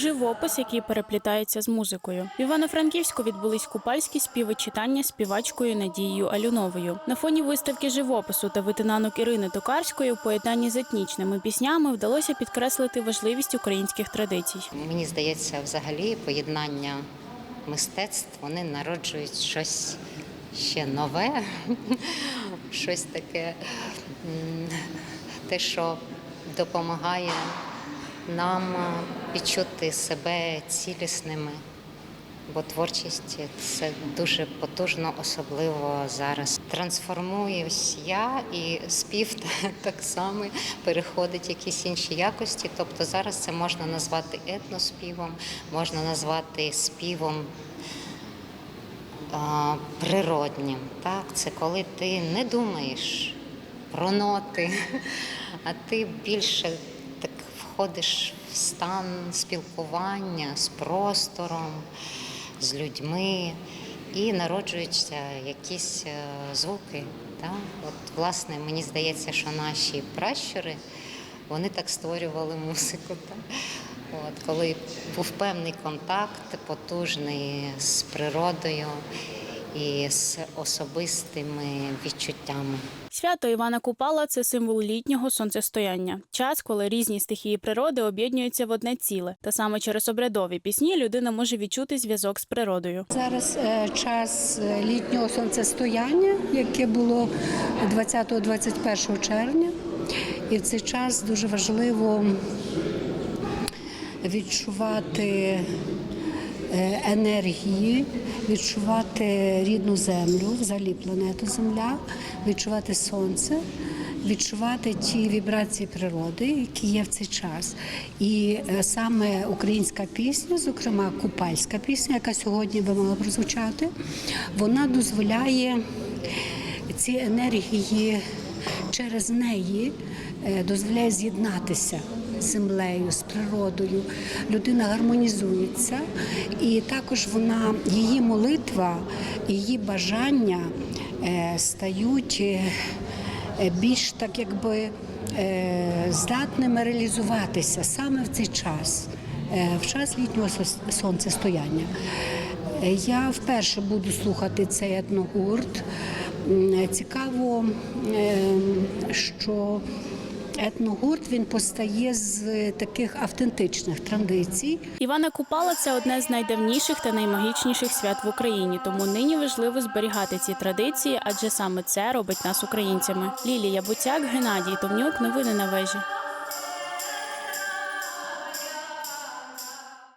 живопис, який переплітається з музикою. В Івано-Франківську відбулись купальські співи читання співачкою Надією Алюновою. На фоні виставки живопису та витинанок Ірини Токарської у поєднанні з етнічними піснями вдалося підкреслити важливість українських традицій. Мені здається, взагалі поєднання мистецтв вони народжують щось ще нове, щось таке, те, що допомагає нам відчути себе цілісними. Бо творчість це дуже потужно, особливо зараз. Трансформуюсь я і спів так само переходить якісь інші якості. Тобто зараз це можна назвати етноспівом, можна назвати співом природнім. Так? Це коли ти не думаєш про ноти, а ти більше входиш в стан спілкування з простором, з людьми, і народжуються якісь е, звуки. Так? От, власне, мені здається, що наші пращури вони так створювали музику. Так? От, коли був певний контакт потужний з природою і з особистими відчуттями. Свято Івана Купала це символ літнього сонцестояння, час, коли різні стихії природи об'єднуються в одне ціле. Та саме через обрядові пісні людина може відчути зв'язок з природою. Зараз е, час е, літнього сонцестояння, яке було 20-21 червня. І в цей час дуже важливо відчувати енергії, відчувати рідну землю, взагалі планету Земля, відчувати сонце, відчувати ті вібрації природи, які є в цей час. І е, саме українська пісня, зокрема купальська пісня, яка сьогодні би мала прозвучати, вона дозволяє ці енергії через неї е, дозволяє з'єднатися землею, з природою. Людина гармонізується, і також вона, її молитва, її бажання е, стають е, е, більш так, якби здатними реалізуватися саме в цей час, в час літнього сонцестояння. Я вперше буду слухати цей етногурт. Цікаво, е, що етногурт він постає з таких автентичних традицій. Івана Купала це одне з найдавніших та наймагічніших свят в Україні. Тому нині важливо зберігати ці традиції, адже саме це робить нас українцями. Лілія Буцяк, Геннадій Томнюк. Новини на вежі.